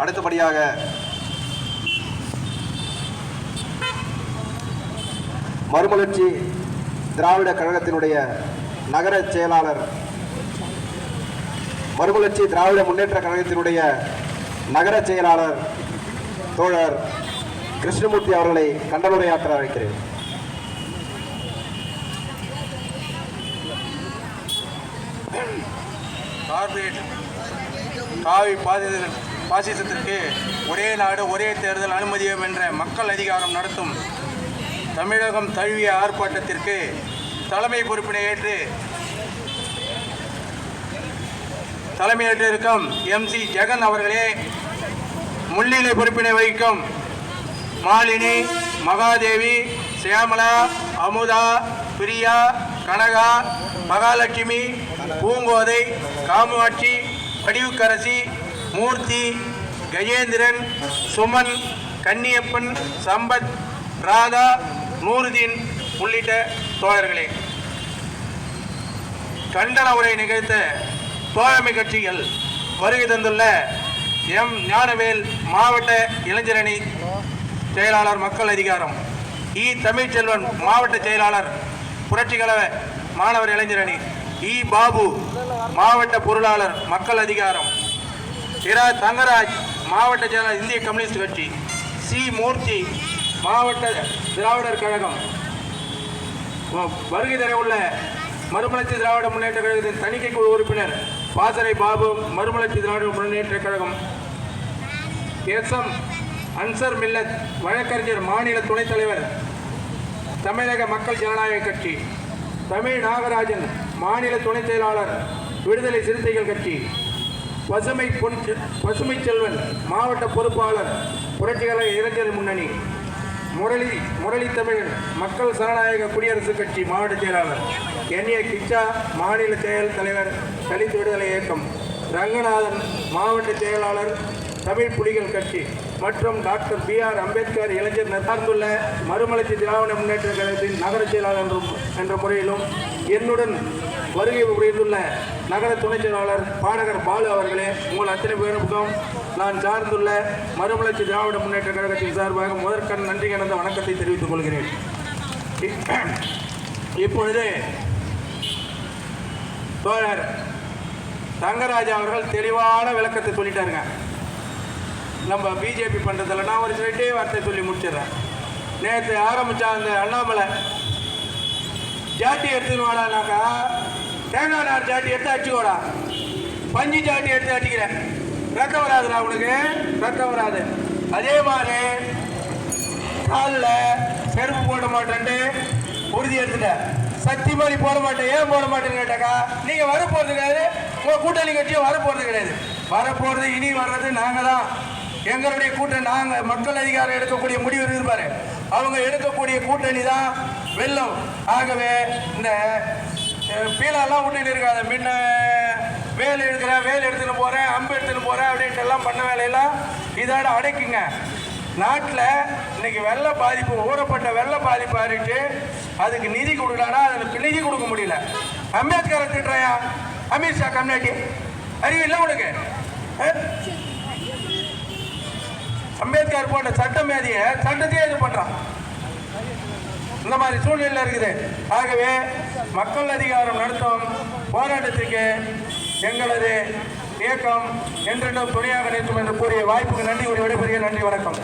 அடுத்தபடியாக மறுமலர்ச்சி திராவிட கழகத்தினுடைய நகர செயலாளர் மறுமலர்ச்சி திராவிட முன்னேற்ற கழகத்தினுடைய நகர செயலாளர் தோழர் கிருஷ்ணமூர்த்தி அவர்களை கண்டனுரையாற்ற அழைக்கிறேன். கார்பரேட் காவி பாதிதர்கள் பாசிசத்திற்கு ஒரே நாடு ஒரே தேர்தல் அனுமதியும் என்ற மக்கள் அதிகாரம் நடத்தும் தமிழகம் தழுவிய ஆர்ப்பாட்டத்திற்கு தலைமை பொறுப்பினை ஏற்று தலைமையேற்றிருக்கும் எம் சி ஜெகன் அவர்களே முன்னிலை பொறுப்பினை வகிக்கும் மாலினி மகாதேவி சியாமலா அமுதா பிரியா கனகா மகாலட்சுமி பூங்கோதை காமாட்சி வடிவுக்கரசி மூர்த்தி கஜேந்திரன் சுமன் கன்னியப்பன் சம்பத் ராதா நூருதீன் உள்ளிட்ட தோழர்களே. கண்டன உரை நிகழ்த்த தோழமை கட்சிகள் வருகை தந்துள்ள எம். ஞானவேல் மாவட்ட இளைஞரணி செயலாளர் மக்கள் அதிகாரம் இ. தமிழ்ச்செல்வன் மாவட்ட செயலாளர் புரட்சிகர மாணவர் இளைஞரணி இ. பாபு மாவட்ட பொருளாளர் மக்கள் அதிகாரம் இரா தங்கராஜ் மாவட்ட செயலாளர் இந்திய கம்யூனிஸ்ட் கட்சி. சி. மூர்த்தி மாவட்ட திராவிடர் கழகம். வருகை தர உள்ள மறுமலர்ச்சி திராவிட முன்னேற்ற கழகத்தின் தணிக்கை குழு உறுப்பினர் பாசறை பாபு மறுமலர்ச்சி திராவிட முன்னேற்ற கழகம். எஸ். எம். அன்சர் மில்லத் வழக்கறிஞர் மாநில துணைத் தலைவர் தமிழக மக்கள் ஜனநாயக கட்சி. தமிழ் நாகராஜன் மாநில துணைச் செயலாளர் விடுதலை சிறுத்தைகள் கட்சி. பசுமை பொன் பசுமை செல்வன் மாவட்ட பொறுப்பாளர் புரட்சிகர இளைஞர் முன்னணி முரளி முரளி தமிழன் மக்கள் சனநாயக குடியரசுக் கட்சி மாவட்ட செயலாளர் என். ஏ. கிச்சா மாநில செயல் தலைவர் தலித் விடுதலை இயக்கம் ரங்கநாதன் மாவட்ட செயலாளர் தமிழ் புலிகள் கட்சி. மற்றும் டாக்டர் பி ஆர் அம்பேத்கர் இளைஞர் சார்ந்துள்ள மறுமலர்ச்சி திராவிட முன்னேற்ற கழகத்தின் நகர செயலாளர் என்ற முறையிலும் என்னுடன் வருகை புரிந்துள்ள நகர துணைச் செயலாளர் பாடகர் பாலு அவர்களே உங்கள் அத்தனை பேருக்கும் நான் சார்ந்துள்ள மறுமலர்ச்சி திராவிட முன்னேற்ற கழகத்தின் சார்பாக முதற்கண் நன்றி கலந்த வணக்கத்தை தெரிவித்துக் கொள்கிறேன். இப்பொழுது தோழர் தங்கராஜா அவர்கள் தெளிவான விளக்கத்தை சொல்லிட்டாருங்க. நம்ம பிஜேபி பண்ணுறதில்ல நான் ஒரு ரெண்டே வார்த்தை சொல்லி முடிச்சிடுறேன். நேற்று ஆரம்பித்தா அந்த அண்ணாமலை ஜாட்டி எடுத்துன்னு வாடானாக்கா தேங்காய் நார் ஜாட்டி எடுத்து அடிச்சுக்கோடா பஞ்சு ஜாட்டி எடுத்து அடிக்கிறேன். ரத்தம் வராதுடா உனக்கு? ரத்தம் வராது. அதே மாதிரி காலில் செருப்பு போட மாட்டேன்ட்டு உறுதி எடுத்துட்டேன். சக்தி மாதிரி போட மாட்டேன். ஏன் போட மாட்டேன்னு கேட்டாக்கா நீங்கள் வர போறது கிடையாது. உங்கள் கூட்டணி கட்சியும் வர கிடையாது. வர இனி வர்றது நாங்கள் தான் எங்களுடைய கூட்டணி நாங்கள் மக்கள் அதிகாரம் எடுக்கக்கூடிய முடிவு இருப்பாரு அவங்க எடுக்கக்கூடிய கூட்டணி தான் வெள்ளம் ஆகவே இந்த பீலாலாம் விட்டுட்டு இருக்காது முன்ன வேல் எடுக்கிறேன் வேல் எடுத்துன்னு போகிறேன் அம்பு எடுத்துன்னு போகிறேன் அப்படின்ட்டு எல்லாம் பண்ண வேலையெல்லாம் இதோட அடைக்குங்க. நாட்டில் இன்னைக்கு வெள்ள பாதிப்பு ஊறப்பட்ட வெள்ள பாதிப்பு ஆறிட்டு அதுக்கு நிதி கொடுக்கலான்னா அதுக்கு நிதி கொடுக்க முடியல. அம்பேத்கரை திட்டுறையா? அமித்ஷா கம்யூனிட்டி. அறிவு இல்லை உனக்கு. அம்பேத்கர் போன்ற சட்டம் மேதிய சட்டத்தையே இது பண்றான். இந்த மாதிரி சூழ்நிலை இருக்குது. ஆகவே மக்கள் அதிகாரம் நடத்தும் போராட்டத்திற்கு எங்களது இயக்கம் என்றென்றும் துணையாக நிற்கும் என்று கூறிய வாய்ப்புக்கு நன்றி ஒரு விடைபெறுகிறேன். நன்றி வணக்கம்.